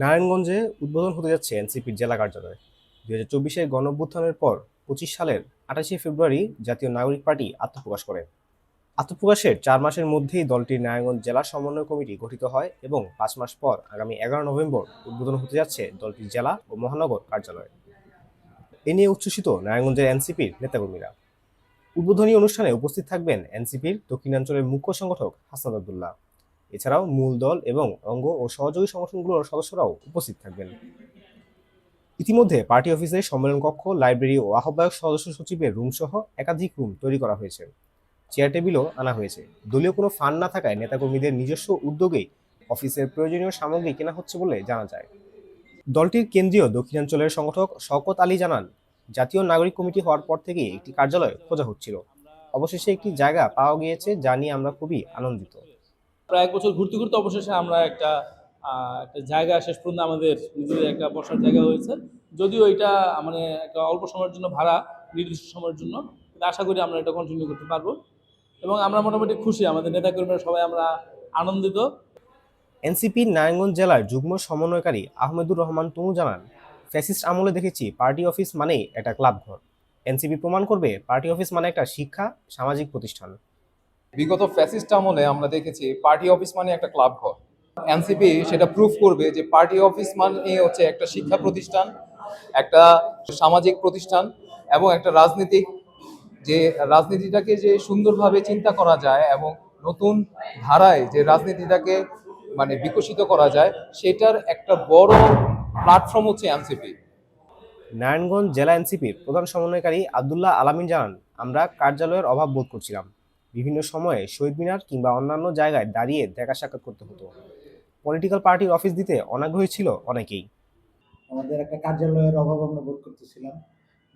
নারায়ণগঞ্জে উদ্বোধন হতে যাচ্ছে এনসিপির জেলা কার্যালয়। দুই হাজার চব্বিশের গণঅভ্যুত্থানের পর পঁচিশ সালের আঠাশে ফেব্রুয়ারি জাতীয় নাগরিক পার্টি আত্মপ্রকাশ করে। আত্মপ্রকাশের চার মাসের মধ্যেই দলটির নারায়ণগঞ্জ জেলা সমন্বয় কমিটি গঠিত হয় এবং পাঁচ মাস পর আগামী এগারো নভেম্বর উদ্বোধন হতে যাচ্ছে দলটির জেলা ও মহানগর কার্যালয়। এ নিয়ে উচ্ছ্বসিত নারায়ণগঞ্জের এনসিপির নেতাকর্মীরা। উদ্বোধনী অনুষ্ঠানে উপস্থিত থাকবেন এনসিপির দক্ষিণাঞ্চলের মুখ্য সংগঠক হাসান আবদুল্লাহ। এছাড়াও মূল দল এবং অঙ্গ ও সহযোগী সংগঠনগুলোর সদস্যরাও উপস্থিত থাকবেন। ইতিমধ্যে পার্টি অফিসে সম্মেলন কক্ষ, লাইব্রেরি ও আহ্বায়ক সদস্য সচিবের রুম সহ একাধিক রুম তৈরি করা হয়েছে। চেয়ার টেবিলও আনা হয়েছে। দলীয় কোনো ফান্ড না থাকায় নেতাকর্মীদের নিজস্ব উদ্যোগেই অফিসের প্রয়োজনীয় সামগ্রী কেনা হচ্ছে বলে জানা যায়। দলটির কেন্দ্রীয় দক্ষিণাঞ্চলের সংগঠক শওকত আলী জানান, জাতীয় নাগরিক কমিটি হওয়ার পর থেকেই একটি কার্যালয় খোঁজা হচ্ছিল। অবশেষে একটি জায়গা পাওয়া গিয়েছে যা নিয়ে আমরা খুবই আনন্দিত। প্রায় এক বছর ঘুরতে ঘুরতে অবশেষে আমরা একটা একটা জায়গা, শেষ পর্যন্ত আমাদের নিজেদের একটা বসার জায়গা হয়েছে। যদিও এটা মানে একটা অল্প সময়ের জন্য ভাড়া, নির্দিষ্ট সময়ের জন্য। আশা করি আমরা এটা কন্টিনিউ করতে পারব। এবং আমরা মোটামুটি খুশি, আমাদের নেতাকর্মীরা সবাই আমরা আনন্দিত। এনসিপির নারায়ণগঞ্জ জেলার যুগ্ম সমন্বয়কারী আহমেদুর রহমান তুমু জানান, ফ্যাসিস্ট আমলে দেখেছি, পার্টি অফিস মানেই একটা ক্লাব ঘর এনসিপি প্রমাণ করবে, পার্টি অফিস মানে একটা শিক্ষা, সামাজিক প্রতিষ্ঠান। বিগত ফ্যাসিস্ট আমলে আমরা দেখেছি পার্টি অফিস মানে একটা ক্লাব ঘর। এনসিপি সেটা প্রুফ করবে যে পার্টি অফিস মানে হচ্ছে একটা শিক্ষা প্রতিষ্ঠান, একটা সামাজিক প্রতিষ্ঠান এবং একটা রাজনীতিক যে রাজনীতিটাকে যে সুন্দরভাবে চিন্তা করা যায় এবং নতুন ধারায় যে রাজনীতিটাকে মানে বিকশিত করা যায়, সেটার একটা বড় প্ল্যাটফর্ম হচ্ছে এনসিপি। নারায়ণগঞ্জ জেলা এনসিপির প্রধান সমন্বয়কারী আবদুল্লাহ আলামিন জানান, আমরা কার্যালয়ের অভাব বোধ করছিলাম। বিভিন্ন সময়ে শহীদ মিনার কিংবা অন্যান্য জায়গায় দাঁড়িয়ে দেখা সাক্ষাৎ করতে হতো। পলিটিক্যাল পার্টির অফিস দিতে অনাগ্রহী ছিল অনেকেই। আমাদের একটা কার্যালয়ের অভাব আমরা বোধ করতেছিলাম।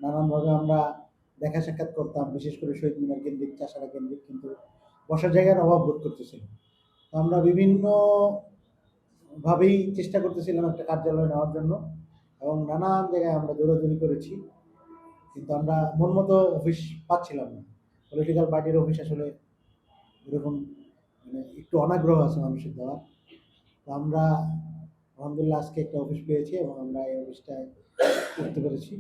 নানানভাবে আমরা দেখা সাক্ষাৎ করতাম, বিশেষ করে শহীদ মিনার কেন্দ্রিক, চাষারা কেন্দ্রিক, কিন্তু বসার জায়গার অভাব বোধ করতেছিলাম। তো আমরা বিভিন্ন ভাবেই চেষ্টা করতেছিলাম একটা কার্যালয় নেওয়ার জন্য এবং নানান জায়গায় আমরা দৌড়াদৌড়ি করেছি। কিন্তু আমরা মন মতো অফিস পাচ্ছিলাম না। পলিটিক্যাল পার্টির অফিস আসলে এরকম মানে একটু অনাগ্রহ আছে মানুষের দেওয়ার তো আমরা আলহামদুলিল্লাহ আজকে একটা অফিস পেয়েছি এবং আমরা এই অফিসটায় করতে পেরেছি।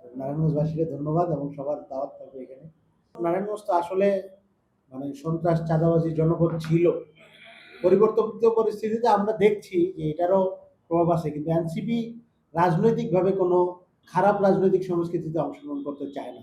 নারায়ণগঞ্জবাসীকে ধন্যবাদ এবং সবার দাওয়াত থাকবে এখানে। নারায়ণগঞ্জ তো আসলে মানে সন্ত্রাস, চাঁদাবাজি, জনপদ ছিল। পরিবর্তিত পরিস্থিতিতে আমরা দেখছি যে এটারও প্রভাব আছে। কিন্তু এনসিপি রাজনৈতিকভাবে কোনো খারাপ রাজনৈতিক সংস্কৃতিতে অংশগ্রহণ করতে চায় না।